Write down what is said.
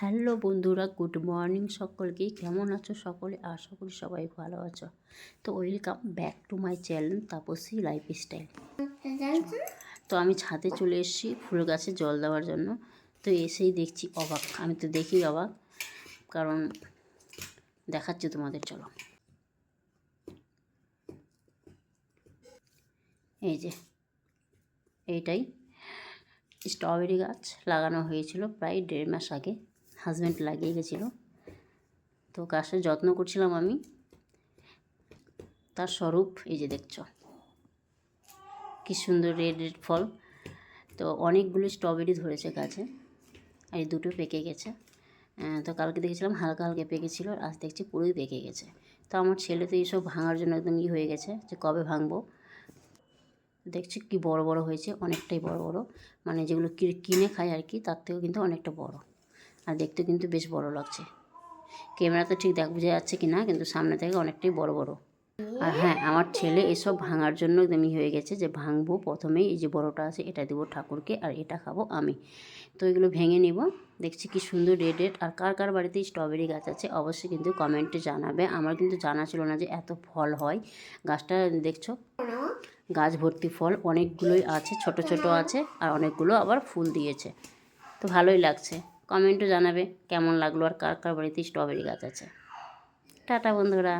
Hello বন্ধুরা, good morning সকলকেই কেমন আছো সকলে? আশা করি সবাই ভালো আছো। তো welcome back to my channel Tapasi lifestyle তো আমি ছাদে চলে এসেছি ফুল গাছে জল দেওয়ার জন্য। তো এসেই দেখছি অবাক। আমি তো দেখি অবাক, কারণ দেখাচ্ছি তোমাদের, চলো। এই যে, এইটাই। স্ট্রবেরি গাছ লাগানো হয়েছিল প্রায় দেড় মাস আগে। হাজব্যান্ড লাগিয়ে গেছিল। তো গাছের যত্ন করছিলাম আমি। তার স্বরূপ এই যে দেখছ। কি সুন্দর রেড রেড ফল। তো অনেকগুলো স্ট্রবেরি ধরেছে গাছে। আর এই দুটো পেকে গেছে। তো কালকে দেখেছিলাম হালকা হালকা পেকেছিল আজ দেখছি পুরোই পেকে গেছে। তো আমার ছেলে তো এইসব ভাঙার জন্য একদম ই হয়ে গেছে যে কবে ভাঙবো। দেখছি কি বড় বড় হয়েছে, অনেকটাই বড় বড়। মানে যেগুলো কিনে খাই আর কি, তার থেকেও কিন্তু অনেকটা বড়। আর দেখতে কিন্তু বেশ বড় লাগছে। ক্যামেরাতে ঠিক দেখ, বোঝা যাচ্ছে কি না কিন্তু সামনে থেকে অনেকটাই বড় বড়। আর হ্যাঁ আমার ছেলে এসব ভাঙার জন্য একদমই হয়ে গেছে যে ভাঙবো প্রথমেই, এই যে বড়টা আছে, এটা দেবো ঠাকুরকে আর এটা খাব আমি। তো এগুলো ভেঙে নিব, দেখছি কি সুন্দর রেড রেড আর কার কার বাড়িতে স্ট্রবেরি গাছ আছে, অবশ্যই কিন্তু কমেন্টে জানাবে। আমার কিন্তু জানা ছিল না যে এত ফল হয়। গাছটা দেখছ? গাছ ভর্তি ফল, অনেকগুলোই আছে, ছোট ছোট আছে, আর অনেকগুলো আবার ফুল দিয়েছে। তো ভালোই লাগছে। কমেন্টও জানাবে কেমন লাগল আর কার কার বাড়িতে স্ট্রবেরি গাছ আছে। টাটা বন্ধুরা।